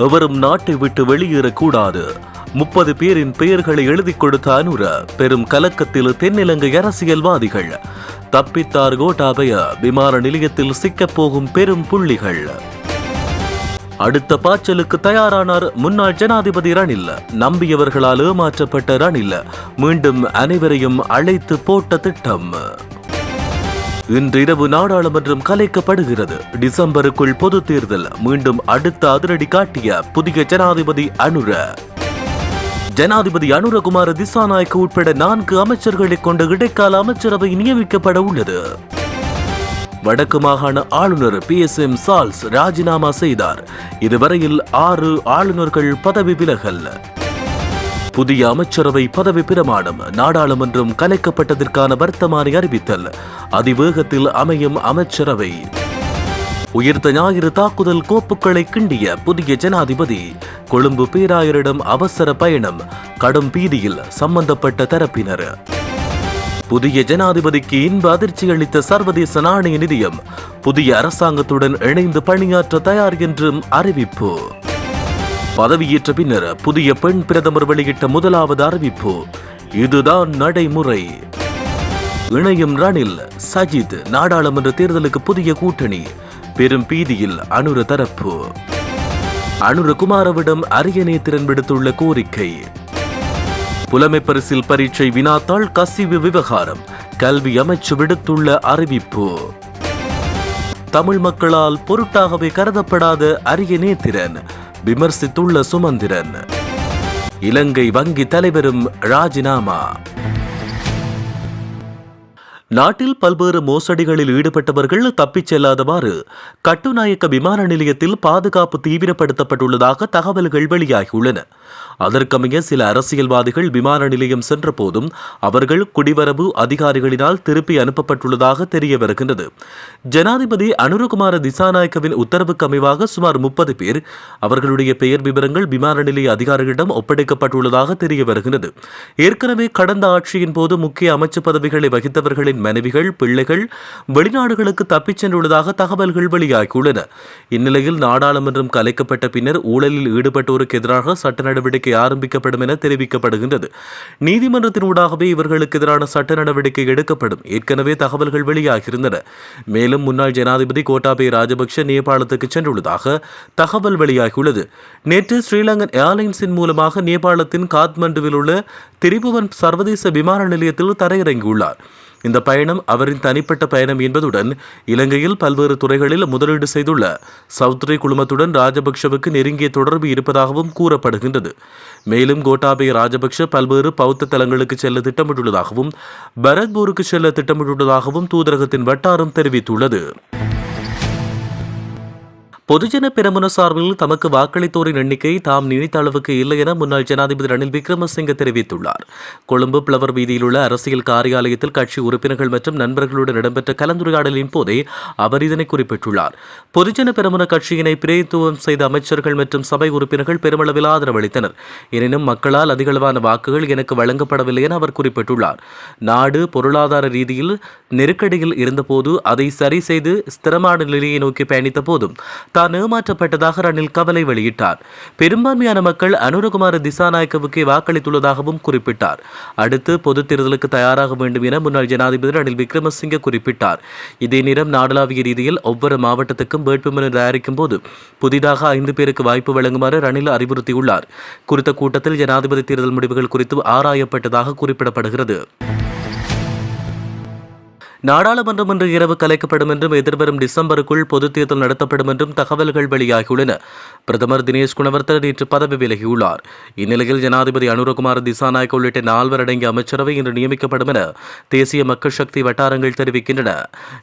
எவரும் நாட்டை விட்டு வெளியேறக்கூடாது. முப்பது பேரின் பெயர்களை எழுதி கொடுத்த அனுர பெரும் கலக்கத்தில் தென்னிலங்கை அரசியல்வாதிகள். தப்பித்தார் கோட்டாபய விமான நிலையத்தில் சிக்கப்போகும் பெரும் புள்ளிகள். அடுத்த பாய்ச்சலுக்கு தயாரானார் முன்னாள் ஜனாதிபதி ரணில். நம்பியவர்களால் ஏமாற்றப்பட்ட ரணில். மீண்டும் அனைவரையும் அழைத்து போட்ட திட்டம். இன்றிரவு நாடாளுமன்றம் கலைக்கப்படுகிறது. டிசம்பருக்குள் பொது தேர்தல். மீண்டும் அடுத்த அதிரடி காட்டிய புதிய ஜனாதிபதி அனுர. ஜனாதிபதி அனுரகுமார திசாநாயக்க உட்பட நான்கு அமைச்சர்களை கொண்ட இடைக்கால அமைச்சரவை நியமிக்கப்பட உள்ளது. வடக்கு மாகாண ஆளுநர் பி. எஸ். எம். சால்ஸ் ராஜினாமா செய்தார். இதுவரையில் ஆறு ஆளுநர்கள் பதவி விலகல். புதிய அமைச்சரவை பதவி பிரமாணம் நாடாளுமன்றம் கலைக்கப்பட்டதற்கான வர்த்தமானி அறிவித்தல். அதிவேகத்தில் அமையும் அமைச்சரவை. உயிர்த்த ஞாயிறு தாக்குதல் கோப்புகளை கிண்டிய புதிய ஜனாதிபதி. கொழும்பு பேராயரிடம் அவசர பயணம் கடும் பீதியில் சம்பந்தப்பட்ட தரப்பினர். புதிய ஜனாதிபதிக்கு இன்ப அதிர்ச்சி அளித்த சர்வதேச நாணய நிதியம் புதிய அரசாங்கத்துடன் இணைந்து பணியாற்ற தயார் என்றும் அறிவிப்பு. பதவியேற்ற பின்னர் புதிய பெண் பிரதமர் வெளியிட்ட முதலாவது அறிவிப்பு. இதுதான் நடைமுறை. இணையும் ரணில் சஜித் நாடாளுமன்ற தேர்தலுக்கு புதிய கூட்டணி. பெரும் பீதியில் அனுர தரப்பு. அனுர குமாரவிடம் அரியணை திறன் விடுத்துள்ள கோரிக்கை. புலமை பரிசில் பரீட்சை வினாத்தாள் கசிவு விவகாரம். கல்வி அமைச்சு விடுத்துள்ள அறிவிப்பு. தமிழ் மக்களால் பொருட்டாகவே கருதப்படாத அரிய நேத்திரன். விமர்சித்துள்ள சுமந்திரன். இலங்கை வங்கி தலைவரும் ராஜினாமா. நாட்டில் பல்வேறு மோசடிகளில் ஈடுபட்டவர்கள் தப்பிச் செல்லாதவாறு கட்டுநாயக்க விமான நிலையத்தில் பாதுகாப்பு தீவிரப்படுத்தப்பட்டுள்ளதாக தகவல்கள் வெளியாகியுள்ளன. அதற்கமைய சில அரசியல்வாதிகள் விமான நிலையம் சென்ற போதும் அவர்கள் குடிவரவு அதிகாரிகளினால் திருப்பி அனுப்பப்பட்டுள்ளதாக தெரிய வருகின்றது. ஜனாதிபதி அனுரகுமார திசாநாயக்கவின் உத்தரவுக்கு அமைவாக சுமார் முப்பது பேர் அவர்களுடைய பெயர் விவரங்கள் விமான நிலைய அதிகாரிகளிடம் ஒப்படைக்கப்பட்டுள்ளதாக தெரிய வருகிறது ஏற்கனவே கடந்த ஆட்சியின் போது முக்கிய அமைச்சு பதவிகளை வகித்தவர்களின் மனைவிகள் பிள்ளைகள் வெளிநாடுகளுக்கு தப்பிச் சென்றுள்ளதாக தகவல்கள் வெளியாகியுள்ளன. இந்நிலையில் நாடாளுமன்றம் கலைக்கப்பட்ட பின்னர் ஊழலில் ஈடுபட்டோருக்கு எதிராக சட்ட நடவடிக்கை ஆரம்பிக்கப்படும் என தெரிவிக்கப்படுகின்றது. நீதிமன்றத்தின் ஊடாகவே இவர்களுக்கு எதிரான சட்ட நடவடிக்கை எடுக்கப்படும். ஏற்கனவே தகவல்கள் வெளியாகியிருந்தன. மேலும் முன்னாள் ஜனாதிபதி கோட்டாபய ராஜபக்ஷ நேபாளத்துக்கு சென்றுள்ளதாக தகவல் வெளியாகியுள்ளது. நேற்று ஸ்ரீலங்கன் ஏர்லைன்ஸின் மூலமாக நேபாளத்தின் காத்மண்டுவில் உள்ள திரிபுவன் சர்வதேச விமான நிலையத்தில் தரையிறங்கியுள்ளார். இந்த பயணம் அவரின் தனிப்பட்ட பயணம் என்பதுடன் இலங்கையில் பல்வேறு துறைகளில் முதலீடு செய்துள்ள சௌத்ரி குழுமத்துடன் ராஜபக்ஷவுக்கு நெருங்கிய தொடர்பு இருப்பதாகவும் கூறப்படுகின்றது. மேலும் கோட்டாபய ராஜபக்ஷ பல்வேறு பௌத்த தலங்களுக்கு செல்ல திட்டமிட்டுள்ளதாகவும் பரத்பூருக்கு செல்ல திட்டமிட்டுள்ளதாகவும் தூதரகத்தின் வட்டாரம் தெரிவித்துள்ளது. பொதுஜன பெரமுன சார்பில் தமக்கு வாக்களித்தோரின் எண்ணிக்கை தாம் நினைத்த அளவுக்கு இல்லை என முன்னாள் ஜனாதிபதி ரணில் விக்ரமசிங்க தெரிவித்துள்ளார். கொழும்பு பிளவர் வீதியில் உள்ள அரசியல் காரியாலயத்தில் கட்சி உறுப்பினர்கள் மற்றும் நண்பர்களுடன் இடம்பெற்ற கலந்துரையாடலின் போதே அவர் இதனை குறிப்பிட்டுள்ளார். பொதுஜன பெரமுன கட்சியினை பிரதித்துவம் செய்த அமைச்சர்கள் மற்றும் சபை உறுப்பினர்கள் பெருமளவில் ஆதரவளித்தனர். எனினும் மக்களால் அதிகளவான வாக்குகள் எனக்கு வழங்கப்படவில்லை என அவர் குறிப்பிட்டுள்ளார். நாடு பொருளாதார ரீதியில் நெருக்கடியில் இருந்தபோது அதை சரி செய்து ஸ்திரமான நிலையை நோக்கி பயணித்த போதும் தான் ஏமாற்றப்பட்டதாக ரணில் கவலை வெளியிட்டார். பெரும்பான்மையான மக்கள் அனுரகுமார திசாநாயக்கவுக்கு வாக்களித்துள்ளதாகவும் குறிப்பிட்டார். அடுத்து பொது தேர்தலுக்கு தயாராக வேண்டும் என முன்னாள் ஜனாதிபதி ரணில் விக்ரமசிங்கே குறிப்பிட்டார். இதே நேரம் நாடளாவிய ரீதியில் ஒவ்வொரு மாவட்டத்துக்கும் வேட்புமனு தயாரிக்கும் போது புதிதாக ஐந்து பேருக்கு வாய்ப்பு வழங்குமாறு ரணில் அறிவுறுத்தியுள்ளார். குறித்த கூட்டத்தில் ஜனாதிபதி தேர்தல் முடிவுகள் குறித்து ஆராயப்பட்டதாக குறிப்பிடப்படுகிறது. நாடாளுமன்றம் இன்று இரவு கலைக்கப்படும் என்றும் எதிர்வரும் டிசம்பருக்குள் பொதுத் தேர்தல் நடத்தப்படும் என்றும் தகவல்கள் வெளியாகியுள்ளன. பிரதமர் தினேஷ் குணவர்த்தன நேற்று பதவி விலகியுள்ளார். இந்நிலையில் ஜனாதிபதி அனுரகுமார் திசாநாயக் உள்ளிட்ட நால்வர் அடங்கிய அமைச்சரவை இன்று நியமிக்கப்படும் என தேசிய மக்கள் சக்தி வட்டாரங்கள் தெரிவிக்கின்றன.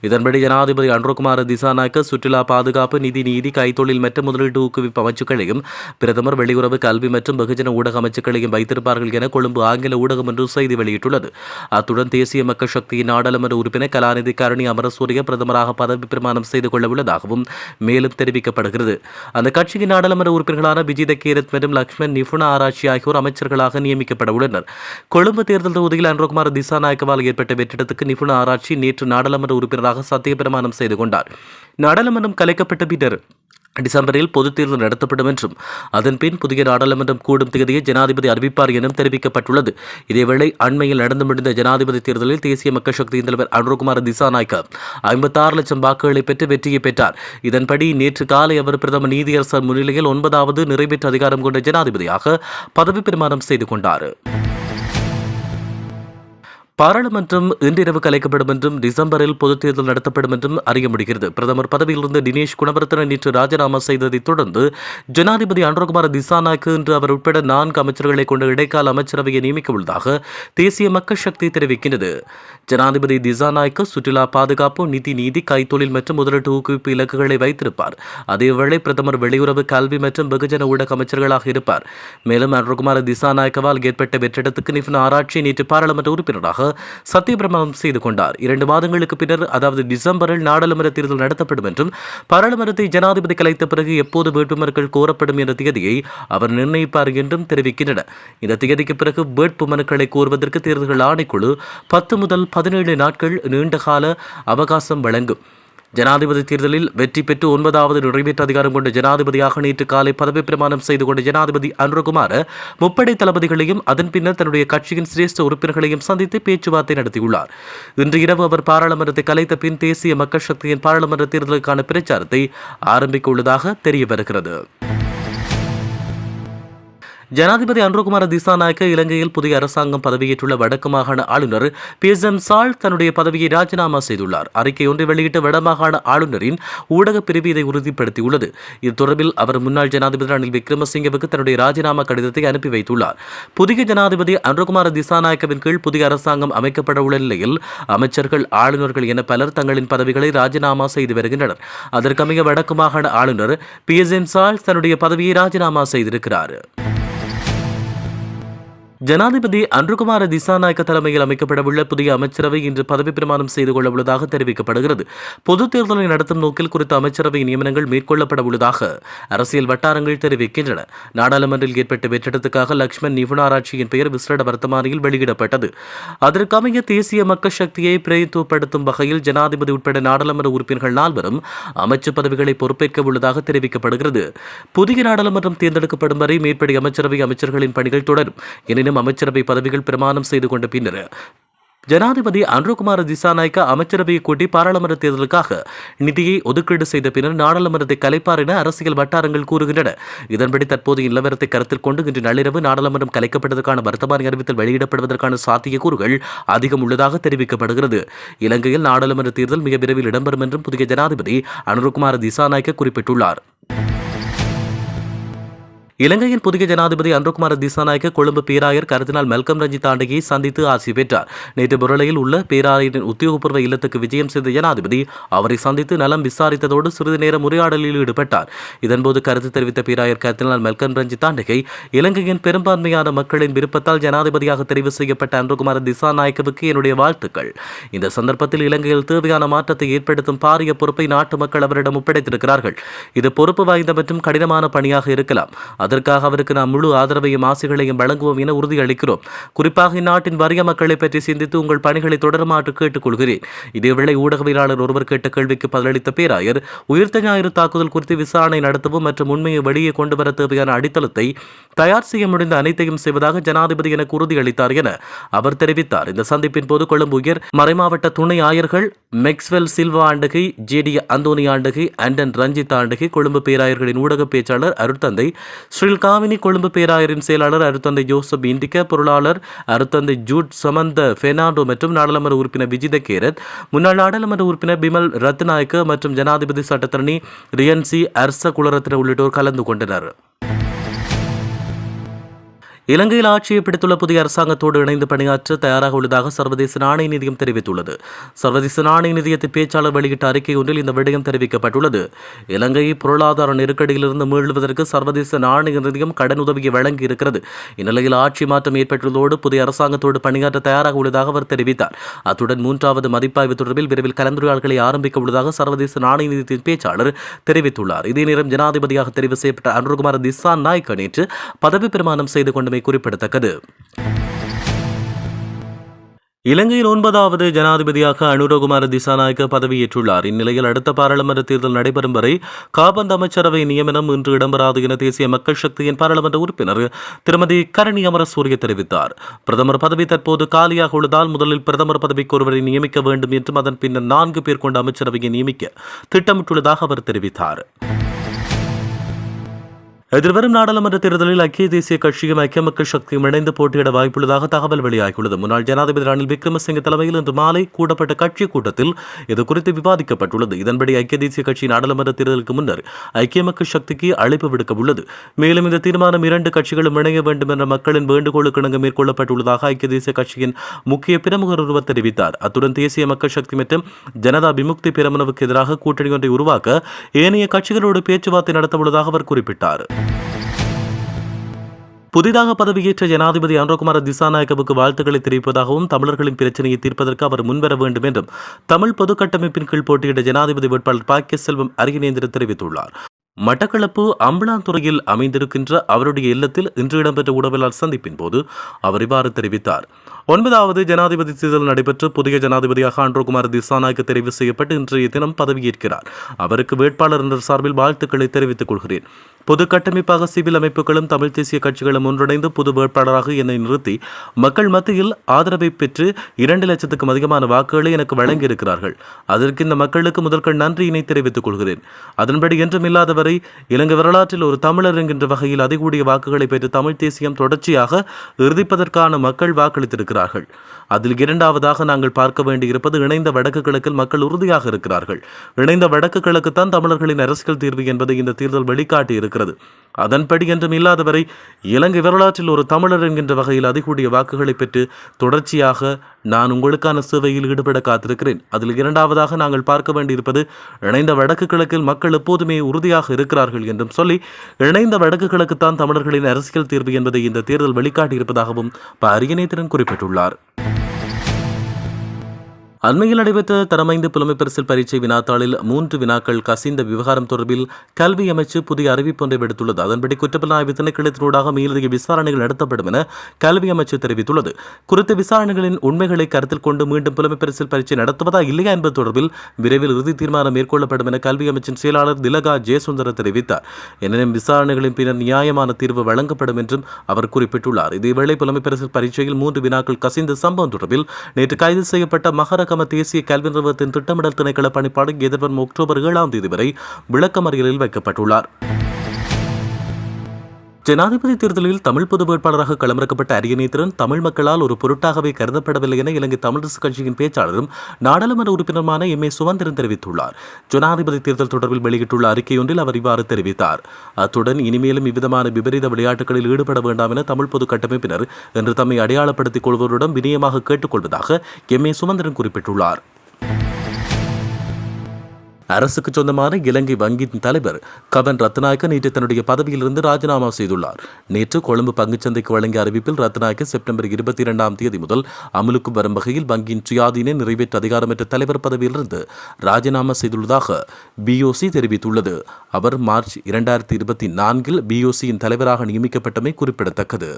இதன்படி ஜனாதிபதி அனுரகுமார் திசாநாயக்க சுற்றுலா பாதுகாப்பு நிதி நீதி கைத்தொழில் மற்றும் முதலீட்டு ஊக்குவிப்பு அமைச்சுக்களையும் பிரதமர் வெளியுறவு கல்வி மற்றும் வெகுஜன ஊடக அமைச்சுக்களையும் வைத்திருப்பார்கள் என கொழும்பு ஆங்கில ஊடகம் ஒன்று செய்தி வெளியிட்டுள்ளது. அத்துடன் தேசிய மக்கள் சக்தியின் நாடாளுமன்ற உறுப்பினர் கலாநிதி கருணி அமரசூரிய பிரதமராக பதவி பிரமாணம் செய்து கொள்ள உள்ளதாகவும் மேலும் தெரிவிக்கப்படுகிறது. அந்த கட்சியின் நாடாளுமன்ற உறுப்பினர்களான விஜித கேரத் மற்றும் லக்ஷ்மண் நிபுண ஆராய்ச்சி ஆகியோர் அமைச்சர்களாக நியமிக்கப்பட உள்ளனர். கொழும்பு தேர்தல் தொகுதியில் திசா திசாநாயக்கவால் ஏற்பட்ட வெற்றிடத்துக்கு நிபுண ஆராய்ச்சி நேற்று நாடாளுமன்ற உறுப்பினராக சத்திய பிரமாணம் செய்து கொண்டார். நாடாளுமன்றம் கலைக்கப்பட்ட பின்னர் டிசம்பரில் பொதுத் தேர்தல் நடத்தப்படும் என்றும் அதன்பின் புதிய நாடாளுமன்றம் கூடும் தேதியை ஜனாதிபதி அறிவிப்பார் எனவும் தெரிவிக்கப்பட்டுள்ளது. இதேவேளை அண்மையில் நடந்து முடிந்த ஜனாதிபதி தேர்தலில் தேசிய மக்கள் சக்தியின் தலைவர் அனுரகுமார் திசாநாயக்க ஐம்பத்தாறு லட்சம் வாக்குகளை பெற்று வெற்றியை பெற்றார். இதன்படி நேற்று காலை அவர் பிரதமர் நீதியரசர் முன்னிலையில் ஒன்பதாவது நிறைவேற்று அதிகாரம் கொண்ட ஜனாதிபதியாக பதவி பிரமாணம் செய்து கொண்டார். பாராளுமன்றம் இன்றிரவு கலைக்கப்படும் என்றும் டிசம்பரில் பொதுத் தேர்தல் நடத்தப்படும் என்றும் அறிய முடிகிறது. பிரதமர் பதவியிலிருந்து தினேஷ் குணவர்த்தன நேற்று ராஜினாமா செய்ததைத் தொடர்ந்து ஜனாதிபதி அனுரகுமார் திசானாக்கு இன்று அவர் உட்பட நான்கு அமைச்சர்களை கொண்ட இடைக்கால அமைச்சரவையை நியமிக்க உள்ளதாக தேசிய மக்கள் சக்தி தெரிவிக்கிறது ஜனாதிபதி திசாநாயக்கு சுற்றுலா பாதுகாப்பு நிதி நீதி கைத்தொழில் மற்றும் முதலீட்டு ஊக்குவிப்பு இலக்குகளை வைத்திருப்பார். அதேவேளை பிரதமர் வெளியுறவு கல்வி மற்றும் வெகுஜன ஊடக அமைச்சர்களாக இருப்பார். மேலும் அனுரகுமார் திசாநாயக்கவால் ஏற்பட்ட வெற்றிடத்துக்கு நிபுண ஆராய்ச்சி நேற்று பாராளுமன்ற உறுப்பினராக சத்தியபிரமாணம் செய்து கொண்டார். இரண்டு மாதங்களுக்கு பின்னர் அதாவது டிசம்பரில் நாடாளுமன்ற தேர்தல் நடத்தப்படும் என்றும் பாராளுமன்றத்தை ஜனாதிபதி கலைத்த பிறகு எப்போது வேட்புமனுக்கள் கோரப்படும் என்ற திகதியை அவர் நிர்ணயிப்பார் என்றும் தெரிவிக்கின்றனர். இந்த திகதிக்கு பிறகு வேட்பு மனுக்களை கோருவதற்கு தேர்தல்கள் ஆணைக்குழு பத்து முதல் பதினேழு நாட்கள் நீண்டகால அவகாசம் வழங்கும். ஜனாதிபதி தேர்தலில் வெற்றி பெற்று ஒன்பதாவது நிறைவேற்று அதிகாரம் கொண்ட ஜனாதிபதியாக நேற்று காலை பதவி பிரமாணம் செய்து கொண்ட ஜனாதிபதி அனுரகுமார் முப்படை தளபதிகளையும் அதன் பின்னர் தன்னுடைய கட்சியின் சிரேஷ்ட உறுப்பினர்களையும் சந்தித்து பேச்சுவார்த்தை நடத்தியுள்ளார். இன்று இரவு அவர் பாராளுமன்றத்தை கலைத்த பின் தேசிய மக்கள் சக்தியின் பாராளுமன்ற தேர்தலுக்கான பிரச்சாரத்தை ஆரம்பிக்க உள்ளதாக தெரிய வருகிறது ஜனாதிபதி அன்ருகுமார திசாநாயக்க இலங்கையில் புதிய அரசாங்கம் பதவியேற்றுள்ள வடக்கு மாகாண ஆளுநர் பி எஸ் எம் சால் தன்னுடைய பதவியை ராஜினாமா செய்துள்ளார். அறிக்கை ஒன்றை வெளியிட்ட வடமாகாண ஆளுநரின் ஊடக பிரிவு இதை உறுதிப்படுத்தியுள்ளது. இது தொடர்பில் அவர் முன்னாள் ஜனாதிபதி ரணில் விக்ரமசிங்கவுக்கு தன்னுடைய ராஜினாமா கடிதத்தை அனுப்பி வைத்துள்ளார். புதிய ஜனாதிபதி அன்ருகுமார திசாநாயக்கவின் கீழ் புதிய அரசாங்கம் அமைக்கப்பட உள்ள நிலையில் அமைச்சர்கள் ஆளுநர்கள் என பலர் தங்களின் பதவிகளை ராஜினாமா செய்து வருகின்றனர். அதற்கமைய வடக்கு மாகாண ஆளுநர் பி எஸ் எம் சால் தன்னுடைய பதவியை ராஜினாமா செய்திருக்கிறார். ஜனாதிபதி அன்றுகுமார திசாநாயக்க தலைமையில் அமைக்கப்படவுள்ள புதிய அமைச்சரவை இன்று பதவி பிரமாணம் செய்து கொள்ள உள்ளதாக தெரிவிக்கப்படுகிறது. பொது தேர்தலை நடத்தும் நோக்கில் குறித்த அமைச்சரவை நியமனங்கள் மேற்கொள்ளப்பட உள்ளதாக அரசியல் வட்டாரங்கள் தெரிவிக்கின்றன. நாடாளுமன்றில் ஏற்பட்ட வெற்றிடத்துக்காக லக்ஷ்மண் நிபுணராட்சியின் பெயர் விசேட வர்த்தமானியில் வெளியிடப்பட்டது. அதற்கமைய தேசிய மக்கள் சக்தியை பிரதித்துவப்படுத்தும் வகையில் ஜனாதிபதி உட்பட நாடாளுமன்ற உறுப்பினர்கள் நால்வரும் அமைச்சு பதவிகளை பொறுப்பேற்க உள்ளதாக தெரிவிக்கப்படுகிறது. புதிய நாடாளுமன்றம் தேர்ந்தெடுக்கப்படும் வரை மேற்படி அமைச்சரவை அமைச்சர்களின் பணிகள் தொடரும். எனினும் அமைச்சரவை பதவிகள் பிரமாணம் செய்து கொண்ட பின்னர் ஜனாதிபதி அன்ருகுமார திசாநாயக்க அமைச்சரவையை கூட்டி பாராளுமன்ற தேர்தலுக்காக நிதியை ஒதுக்கீடு செய்த பின்னர் நாடாளுமன்றத்தை கலைப்பார் என அரசியல் வட்டாரங்கள் கூறுகின்றன. இதன்படி தற்போது நிலவரத்தை கருத்தில் கொண்டு இன்று நள்ளிரவு நாடாளுமன்றம் கலைக்கப்பட்டதற்கான வர்த்தமானி அறிவித்தல் வெளியிடப்படுவதற்கான சாத்தியக்கூறுகள் அதிகம் உள்ளதாக தெரிவிக்கப்படுகிறது. இலங்கையில் நாடாளுமன்ற தேர்தல் மிக விரைவில் இடம்பெறும் என்றும் புதிய ஜனாதிபதி அனுருகுமார திசாநாயக்க குறிப்பிட்டுள்ளார். இலங்கையின் புதிய ஜனாதிபதி அன்ருகுமார திசாநாயக்க கொழும்பு பேராயர் கருதினால் மெல்கம் ரஞ்சித் ஆண்டகியை சந்தித்து ஆசி பெற்றார். நேற்று புரளையில் உள்ள பேராயரின் உத்தியோகபூர்வ இல்லத்துக்கு விஜயம் செய்த ஜனாதிபதி அவரை சந்தித்து நலம் விசாரித்ததோடு சிறிது நேரம் உரையாடலில் ஈடுபட்டார். இதன்போது கருத்து தெரிவித்த பேராயர் கருதினால் மெல்கம் ரஞ்சித் ஆண்டகை இலங்கையின் பெரும்பான்மையான மக்களின் விருப்பத்தால் ஜனாதிபதியாக தெரிவு செய்யப்பட்ட அன்ருகுமார திசாநாயக்கவுக்கு என்னுடைய வாழ்த்துக்கள். இந்த சந்தர்ப்பத்தில் இலங்கையில் தேவையான மாற்றத்தை ஏற்படுத்தும் பாரிய பொறுப்பை நாட்டு மக்கள் அவரிடம் ஒப்படைத்திருக்கிறார்கள். இது பொறுப்பு வாய்ந்த மற்றும் கடினமான பணியாக இருக்கலாம். அதற்காக அவருக்கு நாம் முழு ஆதரவையும் ஆசைகளையும் வழங்குவோம் என உறுதியளிக்கிறோம். குறிப்பாக இந்நாட்டின் வறிய மக்களை பற்றி சிந்தித்து உங்கள் பணிகளை தொடருமாறு கேட்டுக்கொள்கிறேன். இதேவேளை ஊடகவியலாளர் ஒருவர் கேட்ட கேள்விக்கு பதிலளித்த பேராயர் உயிர்த்த ஞாயிறு தாக்குதல் குறித்து விசாரணை நடத்தவும் மற்றும் உண்மையை வெளியே கொண்டு வர தேவையான அடித்தளத்தை தயார் செய்ய முடிந்த அனைத்தையும் செய்வதாக ஜனாதிபதி எனக்கு உறுதியளித்தார் என அவர் தெரிவித்தார். இந்த சந்திப்பின் போது கொழும்பு உயர் மறைமாவட்ட துணை ஆயர்கள் மெக்ஸ்வெல் சில்வா ஆண்டகை ஜேடி அந்தோனி ஆண்டகை அண்டன் ரஞ்சித் ஆண்டகை கொழும்பு பேராயர்களின் ஊடக பேச்சாளர் அருட்தந்தை ஸ்ரீல்காவினி கொழும்பு பேராயரின் செயலாளர் அருத்தந்தை ஜோசப் இண்டிக பொருளாளர் அருத்தந்தை ஜூட் சமந்த பெர்னாண்டோ மற்றும் நாடாளுமன்ற உறுப்பினர் விஜித கேரத் முன்னாள் நாடாளுமன்ற உறுப்பினர் பிமல் ரத்நாயக்க மற்றும் ஜனாதிபதி சட்டத்தரணி ரியன்சி அர்ச குலரத்ன உள்ளிட்டோர் கலந்து கொண்டனர். இலங்கையில் ஆட்சியை பிடித்துள்ள புதிய அரசாங்கத்தோடு இணைந்து பணியாற்ற தயாராக உள்ளதாக சர்வதேச நாணய நிதியம் தெரிவித்துள்ளது. சர்வதேச நாணய நிதியத்தின் பேச்சாளர் வெளியிட்ட அறிக்கை ஒன்றில் இந்த விடயம் தெரிவிக்கப்பட்டுள்ளது. இலங்கை பொருளாதார நெருக்கடியிலிருந்து மீள்வதற்கு சர்வதேச நாணய நிதியம் கடன் உதவியை வழங்கி இருக்கிறது. இந்நிலையில் ஆட்சி மாற்றம் ஏற்பட்டுள்ளதோடு புதிய அரசாங்கத்தோடு பணியாற்ற தயாராக உள்ளதாக அவர் தெரிவித்தார். அத்துடன் மூன்றாவது மதிப்பாய்வு தொடர்பில் விரைவில் கலந்துரையாடல்களை ஆரம்பிக்க உள்ளதாக சர்வதேச நாணய நிதியத்தின் பேச்சாளர் தெரிவித்துள்ளார். இதே நேரம் ஜனாதிபதியாக தெரிவு செய்யப்பட்ட அனுர்குமார் திசா நாயக்க நேற்று பதவி பிரமாணம் செய்து கொண்டமை குறிப்பிடத்தக்கது. இலங்கையின் ஒன்பதாவது ஜனாதிபதியாக அனுரகுமார திசாநாயக்க பதவியேற்றுள்ளார். இந்நிலையில் அடுத்த பாராளுமன்ற தேர்தல் நடைபெறும் வரை காபந்து அமைச்சரவை நியமனம் இன்று இடம்பெறாது என தேசிய மக்கள் சக்தியின் பாராளுமன்ற உறுப்பினர் திருமதி கரணி அமரசூரிய தெரிவித்தார். பிரதமர் பதவி தற்போது காலியாக உள்ளதால் முதலில் பிரதமர் பதவிக்கு ஒருவரை நியமிக்க வேண்டும் என்றும் அதன் பின்னர் நான்கு பேர் கொண்ட அமைச்சரவையை நியமிக்க திட்டமிட்டுள்ளதாக அவர் தெரிவித்தார். எதிர்வரும் நாடாளுமன்ற தேர்தலில் ஐக்கிய தேசிய கட்சியும் ஐக்கிய மக்கள் சக்தியும் இணைந்து போட்டியிட வாய்ப்புள்ளதாக தகவல் வெளியாகியுள்ளது. முன்னாள் ஜனாதிபதி ரணில் விக்ரமசிங்க தலைமையில் இன்று மாலை கூடப்பட்ட கட்சி கூட்டத்தில் இது குறித்து விவாதிக்கப்பட்டுள்ளது. இதன்படி ஐக்கிய தேசிய கட்சி நாடாளுமன்ற தேர்தலுக்கு முன்னர் ஐக்கிய மக்கள் சக்திக்கு அழைப்பு விடுக்க உள்ளது மேலும் இந்த தீர்மானம் இரண்டு கட்சிகளும் இணைய வேண்டும் என்ற மக்களின் வேண்டுகோளுக்கு இணங்க மேற்கொள்ளப்பட்டுள்ளதாக ஐக்கிய தேசிய கட்சியின் முக்கிய பிரமுகர் ஒருவர் தெரிவித்தார். அத்துடன் தேசிய மக்கள் சக்தி மற்றும் ஜனதா விமுக்தி பெரமுனவுக்கு எதிராக கூட்டணி ஒன்றை உருவாக்க ஏனைய கட்சிகளோடு பேச்சுவார்த்தை நடத்தவுள்ளதாக அவர் குறிப்பிட்டார். புதிதாக பதவியேற்ற ஜனாதிபதி அனுரகுமார திசாநாயக்கவுக்கு வாழ்த்துக்களை தெரிவிப்பதாகவும் தமிழர்களின் பிரச்சனையை தீர்ப்பதற்கு அவர் முன்வர வேண்டும் என்றும் தமிழ் பொது கட்டமைப்பின் கீழ் போட்டியிட்ட ஜனாதிபதி வேட்பாளர் பாக்கிய செல்வம் தெரிவித்துள்ளார். மட்டக்களப்பு அம்பலாந்துறையில் அமைந்திருக்கின்ற அவருடைய இல்லத்தில் இன்று இடம்பெற்ற உடவியலாளர் சந்திப்பின் போது அவர் இவ்வாறு தெரிவித்தார். ஒன்பதாவது ஜனாதிபதி தேர்தல் நடைபெற்று புதிய ஜனாதிபதியாக ஆண்ட்ரோகுமார் திசாநாயக்க தெரிவு செய்யப்பட்டு இன்றைய தினம் பதவியேற்கிறார். அவருக்கு வேட்பாளர் என்ற சார்பில் வாழ்த்துக்களை தெரிவித்துக் கொள்கிறேன். பொது கட்டமைப்பாக சிவில் அமைப்புகளும் தமிழ் தேசிய கட்சிகளும் ஒன்றிணைந்து புது வேட்பாளராக என்னை நிறுத்தி மக்கள் மத்தியில் ஆதரவை பெற்று இரண்டு லட்சத்துக்கும் அதிகமான வாக்குகளை எனக்கு வழங்கியிருக்கிறார்கள். அதற்கு இந்த மக்களுக்கு முதற்கண் நன்றியினை தெரிவித்துக் கொள்கிறேன். அதன்படி என்றும் இல்லாதவரை இலங்கை வரலாற்றில் ஒரு தமிழர் என்கின்ற வகையில் அதிகூடிய வாக்குகளை பெற்று தமிழ் தேசியம் தொடர்ச்சியாக இறுதிப்பதற்கான மக்கள் வாக்களித்திருக்கிறார் dagen அதில் இரண்டாவதாக நாங்கள் பார்க்க வேண்டியிருப்பது இணைந்த வடக்கு கிழக்கில் மக்கள் உறுதியாக இருக்கிறார்கள். இணைந்த வடக்கு கிழக்கு தான் தமிழர்களின் அரசியல் தீர்வு என்பதை இந்த தேர்தல் வெளிக்காட்டி இருக்கிறது. அதன்படி என்றும் இல்லாதவரை இலங்கை வரலாற்றில் ஒரு தமிழர் என்கின்ற வகையில் அதிகூடிய வாக்குகளை பெற்று தொடர்ச்சியாக நான் உங்களுக்கான சேவையில் ஈடுபட காத்திருக்கிறேன். அதில் இரண்டாவதாக நாங்கள் பார்க்க வேண்டியிருப்பது இணைந்த வடக்கு கிழக்கில் மக்கள் எப்போதுமே உறுதியாக இருக்கிறார்கள் என்றும் சொல்லி இணைந்த வடக்கு கிழக்குத்தான் தமிழர்களின் அரசியல் தீர்வு என்பதை இந்த தேர்தல் வெளிக்காட்டியிருப்பதாகவும் ப குறிப்பிட்டுள்ளார். அண்மையில் நடைபெற்ற தரமைந்து புலமைப்பரிசில் பரீட்சை வினாத்தாளில் மூன்று வினாக்கள் கசிந்த விவகாரம் தொடர்பில் கல்வி அமைச்சு புதிய அறிவிப்பு ஒன்றை விடுத்துள்ளது. அதன்படி குற்றப்புலனாய்வு திணைக்களத்தினூடாக மேலதிக விசாரணைகள் நடத்தப்படும் என கல்வி அமைச்சு தெரிவித்துள்ளது. குறித்த விசாரணைகளின் உண்மைகளை கருத்தில் கொண்டு மீண்டும் புலமைப்பரிசில் பரீட்சை நடத்துவதா இல்லையா என்பது தொடர்பில் விரைவில் இறுதி தீர்மானம் மேற்கொள்ளப்படும் என கல்வி அமைச்சின் செயலாளர் திலகா ஜெயசுந்தர தெரிவித்தார். எனினும் விசாரணைகளின் பின்னர் நியாயமான தீர்வு வழங்கப்படும் என்றும் அவர் குறிப்பிட்டுள்ளார். இதேவேளை புலமைப்பரிசில் பரீட்சையில் மூன்று வினாக்கள் கசிந்த சம்பவம் தொடர்பில் நேற்று கைது செய்யப்பட்ட மகர விளக்கம தேசிய கல்வி நிறுவனத்தின் திட்டமிடல் திணைக்கள பணிப்பாடு எதிர்வரும் அக்டோபர் ஏழாம் தேதி வரை விளக்கமறியலில் வைக்கப்பட்டுள்ளார். ஜனாதிபதி தேர்தலில் தமிழ் பொது வேட்பாளராக களமிறக்கப்பட்ட அரியநேத்திரன் தமிழ் மக்களால் ஒரு பொருட்டாகவே கருதப்படவில்லை என இலங்கை தமிழரசு கட்சியின் பேச்சாளரும் நாடாளுமன்ற உறுப்பினருமான எம் ஏ சுமந்திரன் தெரிவித்துள்ளார். ஜனாதிபதி தேர்தல் தொடர்பில் வெளியிட்டுள்ள அறிக்கையொன்றில் அவர் இவ்வாறு தெரிவித்தார். அத்துடன் இனிமேலும் இவ்விதமான விபரீத விளையாட்டுகளில் ஈடுபட வேண்டாம் என தமிழ் பொது கட்டமைப்பினர் என்று தம்மை அடையாளப்படுத்திக் கொள்வோருடன் வினயமாக கேட்டுக்கொள்வதாக எம் ஏ சுமந்திரன் குறிப்பிட்டுள்ளார். அரசுக்கு சொந்தமான இலங்கை வங்கியின் தலைவர் கவன் ரத்நாயக்க நேற்று தன்னுடைய பதவியிலிருந்து ராஜினாமா செய்துள்ளார். நேற்று கொழும்பு பங்குச்சந்தைக்கு வழங்கிய அறிவிப்பில் ரத்நாயக்க செப்டம்பர் இருபத்தி இரண்டாம் தேதி முதல் அமலுக்கு வரும் வகையில் வங்கியின் சுயாதீன நிறைவேற்ற அதிகாரமற்ற தலைவர் பதவியிலிருந்து ராஜினாமா செய்துள்ளதாக பிஓசி தெரிவித்துள்ளது. அவர் மார்ச் இரண்டாயிரத்தி இருபத்தி நான்கில் பிஓசியின் தலைவராக நியமிக்கப்பட்டமை குறிப்பிடத்தக்கது.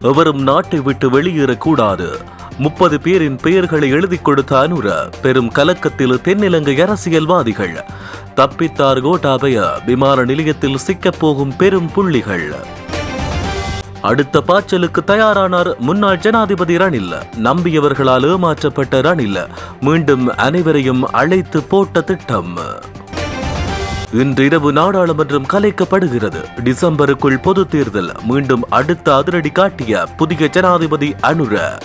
எவரும் நாட்டை விட்டு வெளியேறக்கூடாது. முப்பது பேரின் பெயர்களை எழுதி கொடுத்த அனுர பெரும் கலக்கத்தில் தென்னிலங்கை அரசியல்வாதிகள். தப்பித்தார் கோட்டாபய விமான நிலையத்தில் சிக்கப் போகும் பெரும் புள்ளிகள். அடுத்த பாய்ச்சலுக்கு தயாரானார் முன்னாள் ஜனாதிபதி ரணில். நம்பியவர்களால் ஏமாற்றப்பட்ட ரணில். மீண்டும் அனைவரையும் அழைத்து போட்ட திட்டம். இன்றிரவு நாடாளுமன்றம் கலைக்கப்படுகிறது. டிசம்பருக்குள் பொது தேர்தல். மீண்டும் அடுத்த அதிரடி காட்டிய புதிய ஜனாதிபதி அனுர.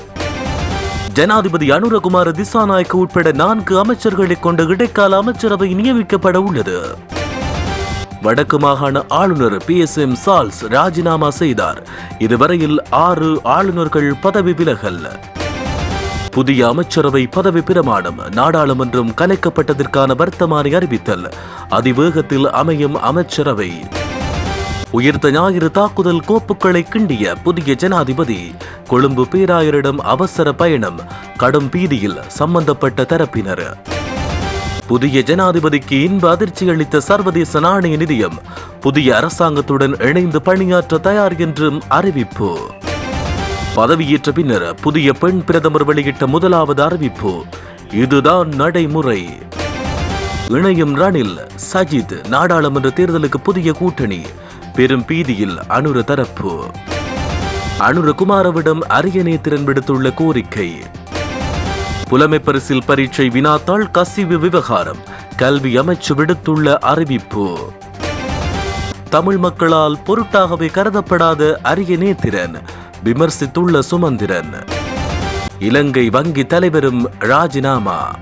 ஜனாதிபதி அனுரகுமார திசாநாயக்க உட்பட நான்கு அமைச்சர்களை கொண்ட இடைக்கால அமைச்சரவை நியமிக்கப்பட உள்ளது. வடக்கு மாகாண ஆளுநர் பி. எஸ். எம். சால்ஸ் ராஜினாமா செய்தார். இதுவரையில் ஆறு ஆளுநர்கள் பதவி விலகல். புதிய அமைச்சரவை பதவி பிரமாணம் நாடாளுமன்றம் கலைக்கப்பட்டதற்கான வர்த்தமானி அறிவித்தல். அதிவேகத்தில் அமையும் அமைச்சரவை. உயிர்த்த ஞாயிறு தாக்குதல் கோப்புகளை கிண்டிய புதிய ஜனாதிபதி. கொழும்பு பேராயரிடம் அவசர பயணம் கடும் பீதியில் சம்பந்தப்பட்ட தரப்பினர். புதிய ஜனாதிபதிக்கு இன்ப அதிர்ச்சி அளித்த சர்வதேச நாணய நிதியம் புதிய அரசாங்கத்துடன் இணைந்து பணியாற்ற தயார் என்றும் அறிவிப்பு. பதவியேற்ற பின்னர் புதிய பெண் பிரதமர் வெளியிட்ட முதலாவது அறிவிப்பு. இதுதான் நடைமுறை. இணையும் ரணில் சஜித் நாடாளுமன்ற தேர்தலுக்கு புதிய கூட்டணி. பெரும் பீதியில் அனுர தரப்பு. அனுர குமாரவிடம் அரியணை திறன் விடுத்துள்ள கோரிக்கை. புலமை பரிசில் பரீட்சை வினாத்தாள் கசிவு விவகாரம். கல்வி அமைச்சு விடுத்துள்ள அறிவிப்பு. தமிழ் மக்களால் பொருட்டாகவே கருதப்படாத அரிய நேத்திரன். விமர்சித்துள்ள சுமந்திரன். இலங்கை வங்கி தலைவரும் ராஜினாமா.